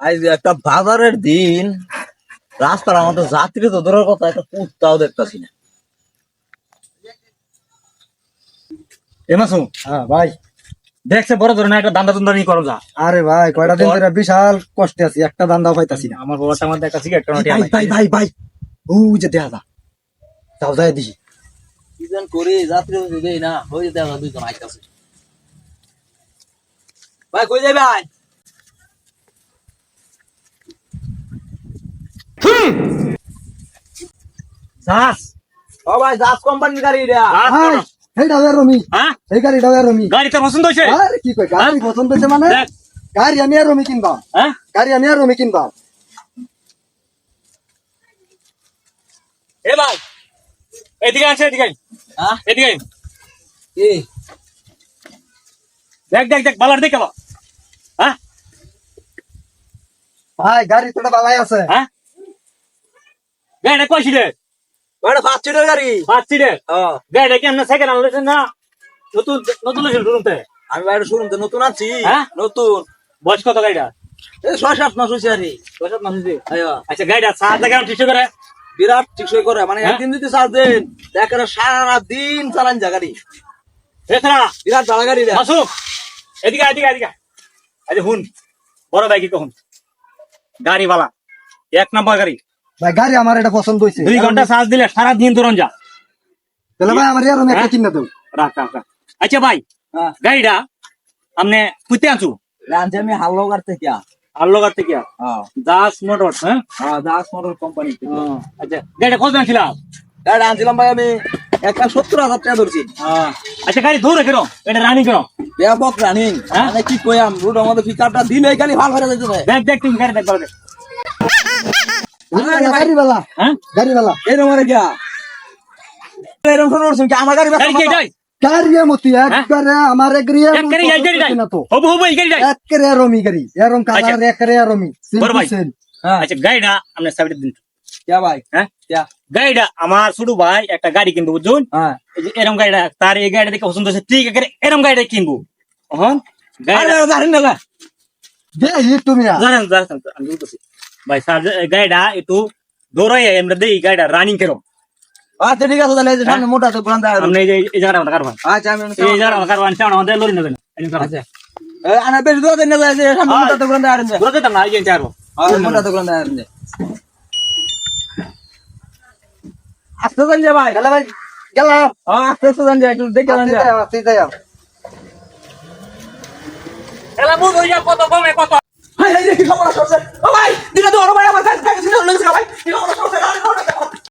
আজ একটা বাজারের দিন। রাস্তার আমাদের যাত্রী তো দূরের কথা একটা কুত্তাও দেখতেছি না। এ হ্যাঁ ভাই। দেখছে বড় ধরনের একটা দান্দা দান্দা নিয়ে করো যা। আরে ভাই কয়টা দিন ধরে বিশাল কষ্টে আছি একটা দান্দাও পাইতাছি না। আমার বাবার আমার একটা সিগারেট ভাই ভাই ভাই ভাই। ও যে দেখা যা। যাও যাই দিছি কি যেন যাত্রী তো দেই না হয়ে দুইজন আইতাছে। ভাই কই যাবে ভাই যাস ও ভাই কোম্পানির গাড়ি। এইটা রমি। হ্যাঁ? এই গাড়িটা ওই রমি। গাড়ি পছন্দ হয়েছে? আরে কি কই গাড়ি পছন্দ হয়েছে মানে? গাড়ি আমি আর রমি কিনবা হ্যাঁ? গাড়ি আমি আর রমি কিনবা এ ভাই এদিকে আসে এদিকে। হ্যাঁ? এদিকে। দেখ দেখ দেখ বালার দেখ হ্যাঁ? ভাই গাড়ি তোটা বালাই আছে। হ্যাঁ? গাড়িটা কয় সিটের ওটা ফার্স্ট সিটের গাড়ি। পাঁচ সিটের? হ্যাঁ গাড়িটা কি আপনার সেকেন্ড আনলেছেন না নতুন নতুন লেছেন শুরুতে আমি বাইরে নতুন আছি হ্যাঁ? নতুন। বয়স কত গাড়িটা? ছয় সাত মাস হয়েছে আরে বয়স কত মাস হয়েছে? আচ্ছা গাড়িটা সাত ঠিক করে? বিরাট টিকসই করে। মানে হ্যাঁ? একদিন যদি চার্জ দেন দেখেন সারা দিন চালান যা গাড়ি। বিরাট ভালো গাড়ি রে। মাসু এদিকে এদিকে এদিকে আচ্ছা হুন বড় ভাই কি কখন গাড়ি বালা এক নম্বর গাড়ি। ভাই গাড়ি আমার এটা পছন্দ হয়েছে দুই ঘণ্টা চার্জ দিলে সারা দিন তোরন যা। তাহলে ভাই আমার আর রমি একটা হ্যাঁ? কিনে দাও। রাখ রাখ রাখ। আচ্ছা ভাই হ্যাঁ। গাড়িটা আপনি কুইতে আনছু? আনছি আমি হালগার থেকে। লোকার থেকে? হ্যাঁ। দাস মোটর হ্যাঁ? হ্যাঁ দাস মোটর কোম্পানি আচ্ছা গাড়িটা কত ছিল গাড়ি আনছিলাম ভাই আমি এক লাখ সত্তর হাজার টাকা ধরছি। আচ্ছা গাড়ি ধরে কেন? এটা রানিং কেন? ব্যাপক রানিং হ্যাঁ? মানে কি কইয়াম রুট আমাদের পিকআপটা দিলে খালি ভালো হয়ে যাইতে দেখ দেখ তুমি গাড়ি দেখ। গাড়িওয়ালা। হ্যাঁ? গাড়িওয়ালা। এরম আর গিয়া। এরম ফোন করছেন কি? আমার গাড়ি। গাড়ি যাই গাড়িয়া মতি হ্যাঁ? একবারে আমার গাড়ি একবারে এই গাড়ি যাই হবু হবু এই গাড়ি যাই একবারে রমি গাড়ি। এরম কালার আচ্ছা। একবারে রমি। সিম্পল হ্যাঁ। আচ্ছা গাড়িটা আমরা সাবিট দিন কে ভাই? হ্যাঁ? কে? গাড়িটা একটা গাড়ি কিনবো বুঝুন হ্যাঁ। এরম গাড়িটা তার এই গাড়িটা দেখে পছন্দ হচ্ছে ঠিক আছে এরম গাড়িটা কিনবো। হ্যাঁ তুমি ভাই গাড়িটা একটু দৌড়াই আমরা দেখি গাড়িটা রানিং কেরম। আচ্ছা ঠিক আছে তাহলে সামনে মোটা তো আছে আপনি এই জায়গাটা আমাদের কারবান। আচ্ছা আমি এই জায়গাটা কারবান সেটা আমাদের লরি নেবেন আচ্ছা। আনা বেশি দূর দেন না সামনে মোটা তো ব্রান্ড আছে ঘুরে যেতাম না এই যে চারবো মোটা তো ব্রান্ড আছে আস্তে যান যে ভাই। গেলে ভাই। গেল। হ্যাঁ আস্তে আস্তে যান যে একটু দেখে যান যে। তুই যাই এলা বুঝ হয়ে যা কত কমে কত? হাই হাই দেখি খবর?